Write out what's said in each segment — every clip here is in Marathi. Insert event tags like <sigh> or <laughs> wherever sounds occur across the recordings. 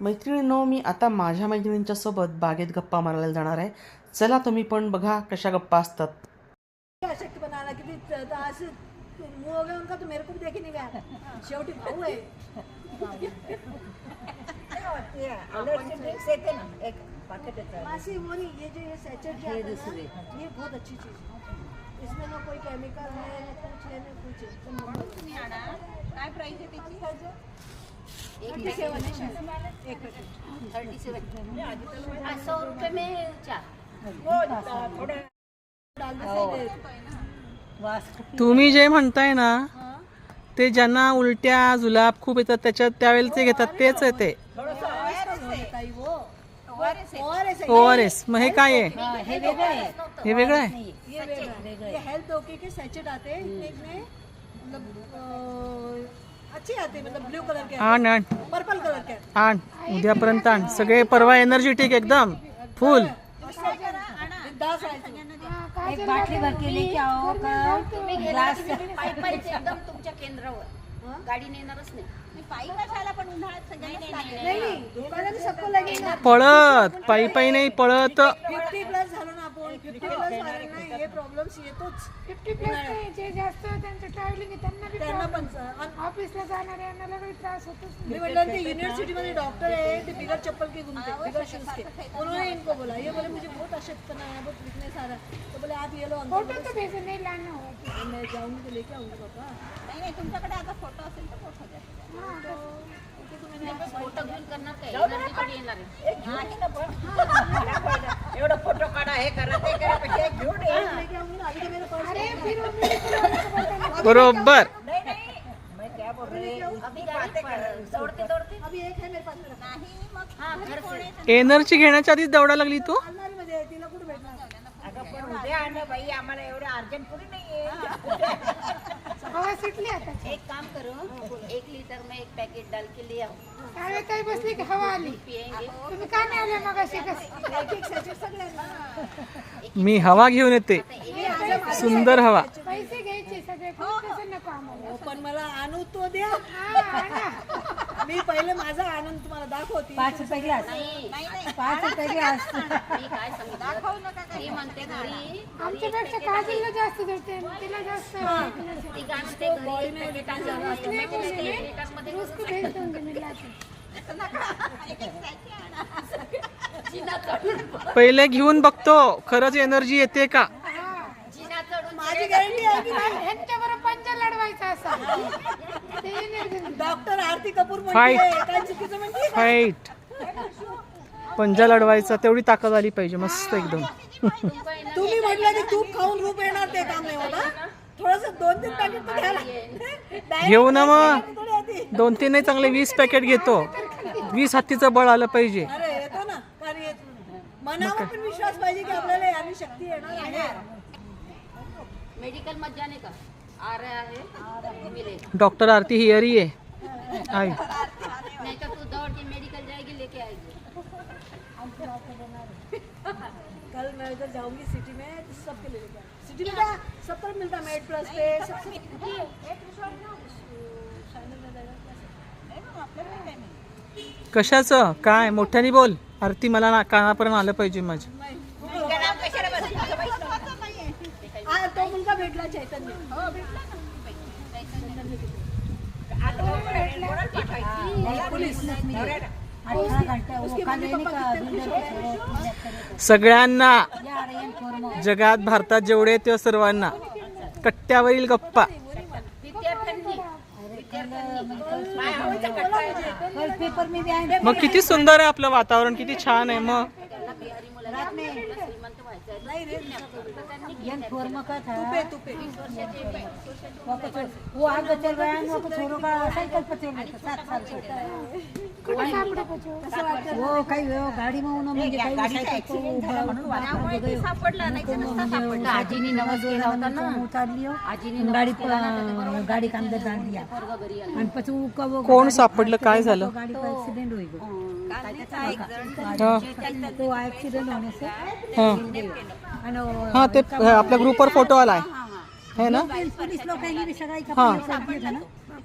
मैत्रिणींनो मी आता माझ्या मैत्रिणींच्या सोबत बागेत गप्पा मारायला जाणार आहे. चला तुम्ही पण बघा कशा गप्पा असतात. अशक्त बनाना किती त- त- असं मुंह हो गया उनका तो मेरे को भी देखी नहीं गया शेवटी भाऊ आहे. मासी वो नहीं ये जो ये सैचेट जो आता ना, ये बहुत अच्छी चीज है. इसमें ना कोई केमिकल है ना कुछ है ना कुछ है। तो नंबर काय प्राइस आहे त्याची? थर्टी सेवन सौ रुपये में चार तुम्ही जे म्हणताय ना ते ज्यांना उलट्या जुलाब खूप येतात त्याच्यात त्यावेळेला ते घेतात तेच आहे ते. बताई वो और ऐसे ओ आर एस मग हे काय आहे. हे वेगळं आहे? हे हेल्थ ओके के सैचेट आते? एक में मतलब अ, अच्छे आते हैं मतलब ब्लू कलर के आण आण पर्पल कलर के आण उद्यापर्यंत आण सगळे परवा एनर्जेटिक एकदम. फुल दस आए एक बाटली भर के? लेके आओ ग्लास. पायी पायीच एकदम तुमच्या केंद्रावर. गाडी नेणारच नाही. पायी कशाला पण उन्हाळ्यात सगळ्यांना नहीं नहीं पहले तो सबको लगेगा पळत. पायी पायी नाही पळत. फिफ्टी प्लस झालो ना आपण. फिफ्टी प्लस हे प्रॉब्लेम्स येतोच फिफ्टी प्लस जे जास्त त्यांचं ट्रॅव्हलिंग आहे त्यांना बी त्यांना पण आणि ऑफिसला जाणाऱ्या यांना काही त्रास होतोच नाही. मी म्हटलं ते युनिवर्सिटी में डॉक्टर है ते बिगर चप्पल के घूमते बिगर शूज़ के. उन्होंने इनको बोला ये बोले मुझे बहुत है बहुत वीकनेस आ रहा है. तो बोले आप ये लो अंकल फ़ोटो तो नाही लाना होगा मैं जाऊँगी तो लेके आऊँगी पापा नाही नाही तुमच्याकडे आता फ़ोटो असेल तर फ़ोटो द्या. फ़ोटो घेऊन करणार काय? एनर्जी कडे येणार आहे? एवढं फ़ोटो काढा हे करा ते ना तो हूँ कर दौड़ते अभी एक मेरे पास मेरा नाही मग घर से एनर्जी घेण्याच्या आधीच दौडा लागली तू? अलमारी मध्ये आहे, तिला कुठे भेटणार अगं पण उद्या आणलं बाई आम्हाला एवढं अर्जंट पुरी नाहीये. <laughs> हवा सुटली आता. एक काम करो एक लीटर में एक पैकेट डाल के ले आओ. त्यावेळी काही बसली की हवा आली. पियेंगे. तुम्ही का नाही आले मग असे कसं एक एक सैचेट सगळ्यांना मी हवा घेऊन येते सुंदर हवा. पैसे घ्यायचे सगळे पण तसं नको आम्हाला. हो, पण मला आणू तो द्या. हा, आणा. मी पहिले माझा आनंद तुम्हाला दाखवते. पाच रुपये ग्लास. पाच रुपये ग्लास. मी काय सांगितलं ती म्हणते घरी आमच्यापेक्षा काजलला जास्त जळते तिला जास्त. ती ते मैं उसको भेज दूंगी पहिले घेऊन बघतो खरंच एनर्जी येते का? जिना चढून माझी गॅरंटी आहे की नाही? ह्यांच्याबरोबर पंचा लढवायचा असा. ते energy doctor Aarti Kapoor Fight. म्हणते काय चुकीचं म्हणते फाईट पंजा लढवायचा तेवढी ताकद आली पाहिजे मस्त एकदम. <laughs> तुम्ही म्हटलं की तूप खाऊन रूप येणार ते काम नाही होता थोडस दोन तीन पॅकेट तर घ्यायला <laughs> Direct घेऊ ना मग. दोन तीन नाही चांगले वीस पॅकेट घेतो. वीस हत्तीचं बळ आलं पाहिजे. अरे येतो ना. कारण येत मनावर पण विश्वास पाहिजे की आपल्याला यानी शक्ती येणार आहे. मेडिकल मत जाने का? आ रहा है मिलेगा डॉक्टर आरती हिअरी आहे. आई. नहीं तो तू दौड़ के मेडिकल जाएगी लेके आएगी कल मैं उधर जाऊंगी सिटी में सबके लिए लेके आऊंगी। पर मिलता मेड प्लस पे. कशाचं? काय? मोठ्याने बोल. आरती मला ना कानापर्यंत आलं पाहिजे माझ्या. हा तो मुलगा भेटला चैतन्य. कल नहीं का बिल्डर सगळ्यांना रहे हैं फॉर्म जगात भारतात जेवढे ते सर्वांना. कट्ट्यावरील गप्पा. मग किती सुंदर आहे आपलं वातावरण किती छान आहे मग. रात में. नाही रे. ये फॉर्म का था तुपे वो आगे चल रहा है वो छोरो का साइकिल पर चल रहा है सात साल काही गाडी म्हणजे काही आजीने नवस केला होता ना उतारली हो. दिया आणि कोण सापडलं काय झालं गो हा तो एक्सीडेंट होने से हा हा ते आपल्या ग्रुपवर फोटो आलाय. है ना? पोलीस लोकांनी बी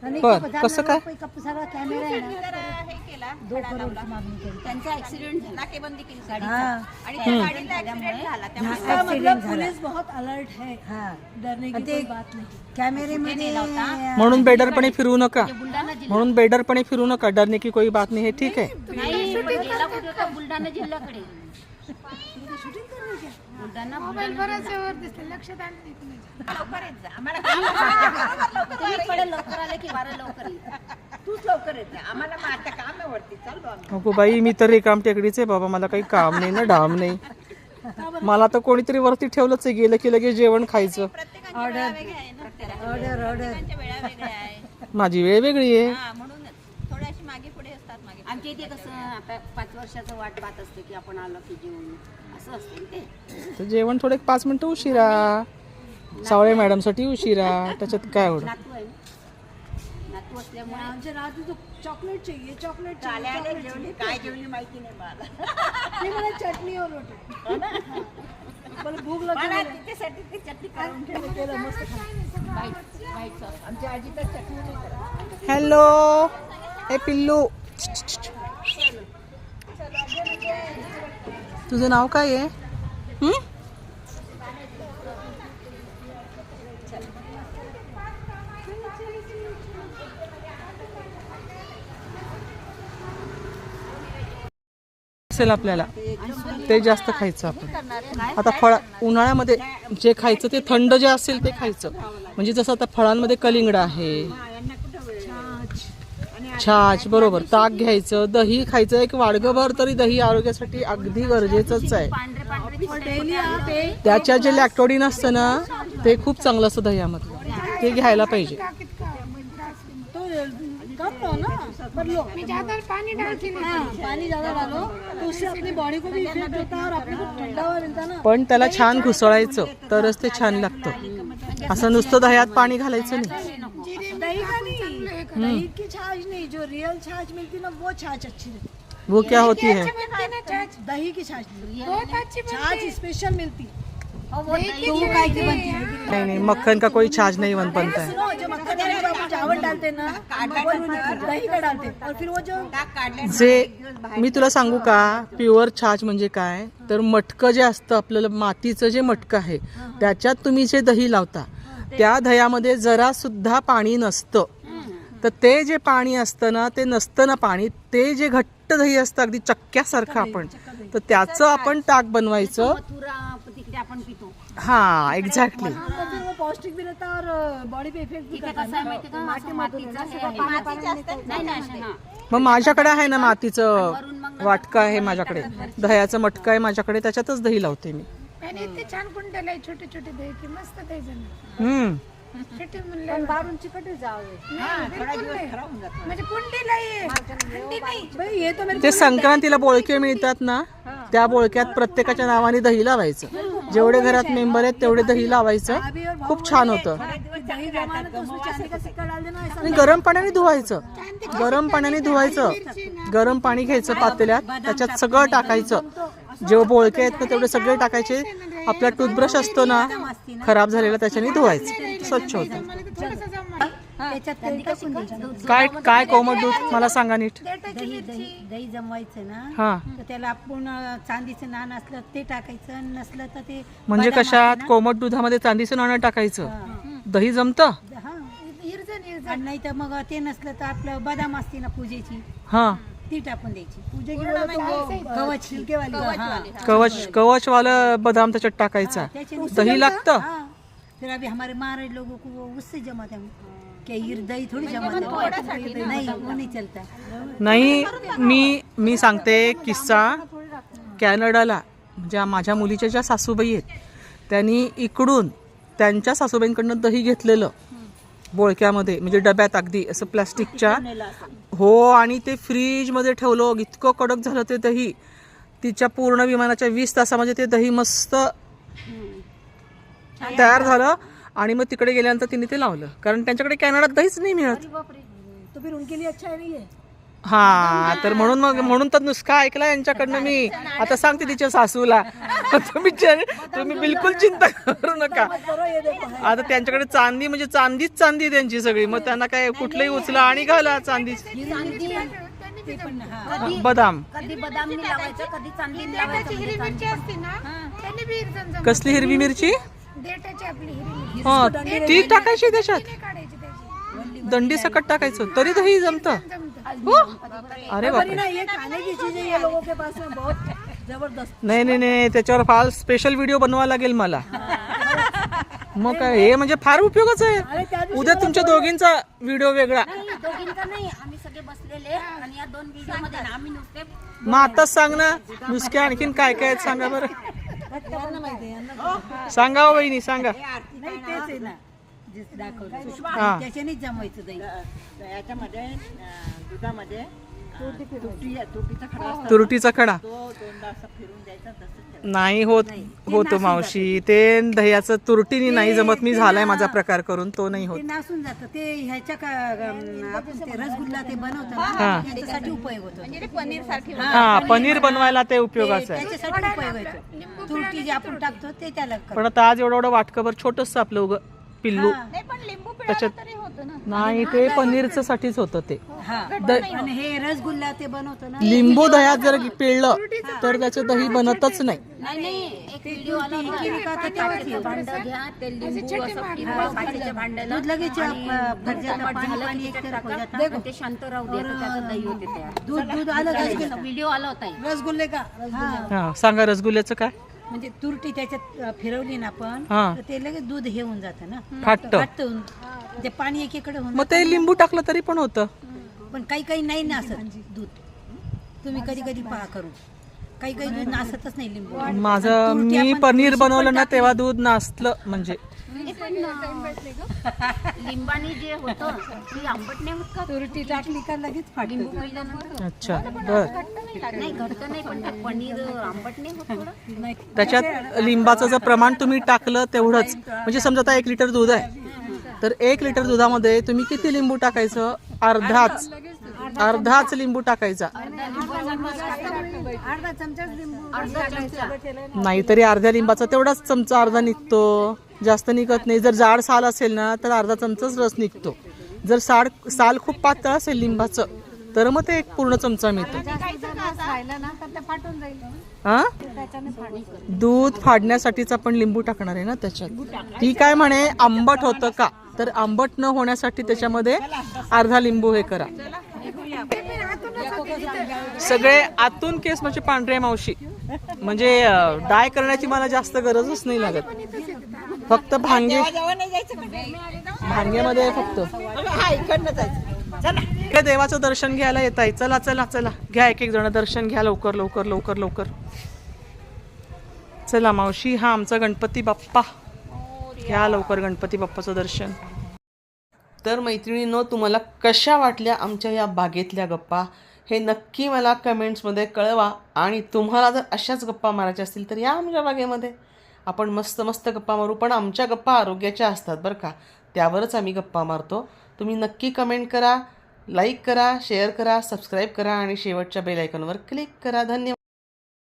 कप- कसं काय? झालं, कप- सगळा कॅमेरा आहे ना. जरा हे केला दोन करोडची मागणी केली. त्यांचा ऍक्सिडेंट झाला नाकेबंदी केली गाडीचा हा आणि त्या गाडीचा ऍक्सिडेंट झाला त्यामुळे इसका मतलब ऍक्सिडेंट झाला. पुलिस बहुत अलर्ट है. हा. डरने की आणि ते कोई बात नहीं. कॅमेरेमध्ये म्हणून बेडरपणे फिरू नका. म्हणून बेडरपणे फिरू नका. डरने की कोई बात नाही हे ठीक आहे. नाही पण गेला कुठे होता बुलढाणा जिल्ह्याकडे. बुलढाणा मोबाईल बराच वर दिसते लक्षात आलं नाही. लवकर येत जा आम्हाला काम आहे. तुम्ही कडे लवकर आले की बारा लवकर येईल तूच लवकर येते आम्हाला मग आता काम आहे वरती चाललो आम्ही अगो बाई मी तर रिकाम टेकडीच आहे बाबा मला काही काम नाही ना डाम नाही. मला तर कोणीतरी वरती ठेवलंच आहे गेलं की लगेच जेवण खायचं. प्रत्येकाची वेळा वेगळ्या आहे ना प्रत्येकाच्या ऑर्डर ऑर्डर वेळा वेगळ्या आहे माझी वेळ वेगळी आहे. हा म्हणूनच थोड्याशी मागे पुढे असतात मागे आमच्या इथे कसं आता पाच वर्षाचं वाट पाहत असते की आपण आलो की जेवण असं असतं ना ते तर जेवण थोडे पाच मिनिटं उशिरा. सावळे मॅडमसाठी उशिरा. त्याच्यात काय एवढं? नातू आहे ना. नातू असल्यामुळे आमच्या तो चॉकलेट चाहिए चॉकलेट चाहिए आले chocolate जेवली. काय जेवली माहिती नाही मला. मला चटणी और रोटी. मला भूक लागली मला तिच्यासाठी ती चटणी करून ठेवली. केलं मस्त खा. व्हाईट व्हाईट सॉस आमच्या आजी तर चटणी नाही करत. हॅलो. ए पिल्लू. तुझं नाव काय आहे? हं? असेल आपल्याला. ते जास्त खायचं आपण. आता फळ उन्हाळ्यामध्ये जे खायचं ते थंड जे असेल ते खायचं. म्हणजे जसं आता फळांमध्ये कलिंगड आहे छाछ बरोबर. ताक घ्यायचं दही खायचं एक वाडगभर तरी दही आरोग्यासाठी अगदी गरजेचंच आहे. त्याच्या जे लॅक्टोडिन असतं ना ते खूप चांगलं असतं दह्यामधलं ते घ्यायला पाहिजे. पण त्याला छान घुसळायचं तरच ते छान लागतं. असं नुसतं दह्यात पाणी घालायचं नाही. दही का नहीं दही की छाछ नहीं जो रियल छाछ मिलती ना वो छाछ अच्छी रहती। वो क्या होती है? दही की छाछ छाछ स्पेशल मिलती। दही की तो वो काय की बनती है। नहीं नहीं मक्खन का कोई छाछ नहीं बन बनता है। सुनो जो मक्खन में जो अपन चावल डालते हैं ना वो दही का डालते हैं। और फिर वो जो जे मी तुला सांगू का प्युअर छाछ म्हणजे काय? तर मटकं जे असतं आपल्याला मातीचं जे मटकं आहे त्याच्यात तुम्ही जे दही लावता त्या दह्यामध्ये जरा सुद्धा पाणी नसतं. तर ते जे पाणी असतं ना ते नसतं ना पाणी ते जे घट्ट दही असतं अगदी चक्क्यासारखं आपण. तर त्याचं आपण ताक बनवायचं. मथुरा तिकडे आपण पितो. हा एक्झॅक्टली पौष्टिक मग माझ्याकडे आहे ना मातीचं वाटकं आहे माझ्याकडे. दह्याचं मटकं आहे माझ्याकडे त्याच्यातच दही लावते मी. आणि इतके छान कुंडल आहे छोटे छोटे की मस्त हम्म. छोटे म्हणले म्हणजे कुंडीला नाही. ये तो मेरे ते संक्रांतीला बोळके मिळतात ना त्या बोळक्यात प्रत्येकाच्या नावाने दही लावायचं. जेवढे घरात मेंबर आहेत तेवढे दही लावायचं. खूप छान होतं. दही तो देना ऐसा आणि गरम पाण्याने धुवायचं. गरम पाण्याने धुवायचं. गरम पाणी घ्यायचं पातेल्यात त्याच्यात सगळं टाकायचं. जेव्हा बोळके आहेत ना तेवढे सगळे टाकायचे. आपला टूथब्रश असतो ना खराब झालेला त्याच्याने धुवायचं. स्वच्छ होतं. काय काय कोमट दूध? मला सांगा नीट. दही दही दही जमवायचं ना तर त्याला आपण चांदीचं नाण असलं ते टाकायचं. नसलं तर ते म्हणजे कशात? कोमट दुधामध्ये चांदीचं नाणं टाकायचं. दही जमतं? हा. नाही तर मग ते नसलं तर आपलं बदाम असते ना पूजेची. हा. ती टाकून द्यायची. पूजे की? हा. कवच कवच वाला बदाम त्याच्यात टाकायचा. त्याच्याने दही लागतं? हाँ. फिर अभी हमारे महाराज लोगों को वो उससे जमा था क्या ये दही थोड़ी जमा था नहीं वो नहीं चलता. नाही मी मी सांगते किस्सा कॅनडाला म्हणजे माझ्या मुलीच्या ज्या सासूबाई आहेत त्यांनी इकडून त्यांच्या सासूबाईंकडनं दही घेतलेलं. बोळक्यामध्ये म्हणजे डब्यात अगदी असं प्लास्टिकच्या. हो आणि ते फ्रीजमध्ये ठेवलं इतकं कडक झालं ते दही. तिच्या पूर्ण विमानाच्या वीस तासामध्ये ते दही मस्त तयार झालं आणि मग तिकडे गेल्यानंतर तिने ते लावलं. कारण त्यांच्याकडे कॅनडात दहीच नाही मिळत. हा तर म्हणून मग म्हणून तर नुसका ऐकला यांच्याकडनं मी. आता सांगते तिच्या सासूला. तुम्ही तुम्ही बिलकुल चिंता करू नका. आता त्यांच्याकडे चांदी म्हणजे चांदीच चांदी त्यांची सगळी. मग त्यांना काय कुठलंही उचला आणि घाला चांदी. बदाम. कसली हिरवी मिरची? हा ती टाकायची त्याच्यात. दंडी सकट टाकायचं. तरी दही जमतं. अरे बापरे. ना ये खाने की चीजें ये लोगों के पास में बहुत जबरदस्त नाही नाही नाही त्याच्यावर फार स्पेशल व्हिडिओ बनवावा लागेल मला. मग काय हे म्हणजे फार उपयोगच आहे. उद्या तुमच्या दोघींचा व्हिडिओ वेगळा. नाही, दोघींचा नाही आम्ही सगळे बसलेले आणि या दोन व्हिडिओमध्ये ना आम्ही नुसते मग आताच सांग ना नुसके आणखीन काय काय आहेत सांगा बरं. सांगा हो वहिनी सांगा. नाही तेच आहे ना. जे दाखवलं. हा. त्याच्यानेच जमवायचं दही याच्यामध्ये अं, दुधामध्ये अं, तुरटी तुरटीचा खडा असतो. तुरटीचा खडा. तो दोनदा असं फिरून द्यायचा तसंच ठेवायचं. नाही होत होतो मावशी. ते. दह्याचं तुरटीनी नाही जमत. मी झालाय माझा प्रकार करून तो नाही होत. ते नासून जातं. ते ह्याच्या का अं, आपण ते रसगुल्ला ते बनवतो हा. ना त्याच्यासाठी उपयोग होतो पनीर सारखी हा पनीर बनवायला ते उपयोगाचं आहे. त्याच्यासाठी उपयोग होतो. तुरटी जे आपण टाकतो ते त्याला पण आता आज एवढं एवढं वाटकभर छोटस आपलं उग पिल्लू. पण लिंबू त्याच्यात नाही ते पनीरचं साठीच होतं ते. हा द- आणि हे रसगुल्ला ते बनवतो ना. लिंबू दह्यात जर पिळलं तर त्याचं दही बनतच नाही. नाही नाही एक व्हिडिओ आला होता काचेचं भांडं घ्या ते लिंबू असं फिरवा काचेच्या भांड्याला दूध लगेच आणि अं, दूध फरसाण कोमट पाणी झालं पाणी की एक त्याच्यात तर टाका टाका. आणि ते शांत राहू द्या तर त्याचं दही होते तयार दूध दूध आलं रसगुल्ला. व्हिडिओ आला होता. एक. रसगुल्ले का? हा सांगा रसगुल्ल्याचं काय? म्हणजे तुरटी त्याच्यात फिरवली ना आपण हा. तर ते लगेच दूध हे होऊन जातं ना. फाटतं. ते पाणी एकीकडे होऊन मग ते लिंबू टाकलं तरी पण होतं. पण काही काही नाही नासत दूध. तुम्ही कधी कधी पहा करू काही काही दूध नासतच नाही लिंबू. माझं तुरटी मी आपण पनीर बनवलं ना. तेव्हा दूध नाचलं म्हणजे. <laughs> लिंबानी जे होतं ते आंबट नाही होत का? तुरटी टाकली का लगेच लिंबू पिल्यानंतर अच्छा बर. नाही घट्ट नाही पण ते पनीर आंबट नाही होत थोडं. त्याच्यात लिंबाचं जर प्रमाण तुम्ही टाकलं तेवढंच. म्हणजे समजा आता एक लिटर दूध आहे. तर एक लिटर दुधामध्ये तुम्ही किती लिंबू टाकायचं? अर्धाच. अर्धाच लिंबू टाकायचा. अर्धा चमचा लिंबू नाही तरी अर्ध्या लिंबाचा तेवढाच चमचा अर्धा निघतो. जास्त निघत नाही. जर जाड साल असेल ना तर अर्धा चमचाच रस निघतो. जर साड साल खूप पातळ असेल लिंबाचं तर मग ते एक पूर्ण चमचा मिळतो. हा? दूध फाडण्यासाठीच आपण लिंबू टाकणार आहे ना त्याच्यात. ती काय म्हणे आंबट होतं का? तर आंबट न होण्यासाठी त्याच्यामध्ये अर्धा लिंबू हे करा. सगळे आतून केस म्हणजे पांढरे मावशी. म्हणजे डाय करण्याची मला जास्त गरजच नाही लागत. फक्त भांगे भांग्यामध्ये फक्त. हा इकडे देवाचं दर्शन घ्यायला येत आहे. चला चला चला. घ्या एक एक जण दर्शन घ्या लवकर लवकर लवकर लवकर. चला मावशी हा आमचा गणपती बाप्पा. घ्या लवकर गणपती बाप्पाचं दर्शन. तर मैत्रिणींनो तुम्हाला कशा वाटल्या आमच्या या बागेतल्या गप्पा? हे नक्की मला कमेंट्समध्ये कळवा. आणि तुम्हाला जर अशाच गप्पा मारायच्या असतील तर या आमच्या बागेमध्ये. आपण मस्त मस्त गप्पा मारू पण आमच्या गप्पा आरोग्याच्या असतात बरं का. त्यावरच आम्ही गप्पा मारतो. तुम्ही नक्की कमेंट करा लाईक करा शेअर करा सबस्क्राईब करा आणि शेवटच्या बेल आयकॉनवर क्लिक करा. धन्यवाद.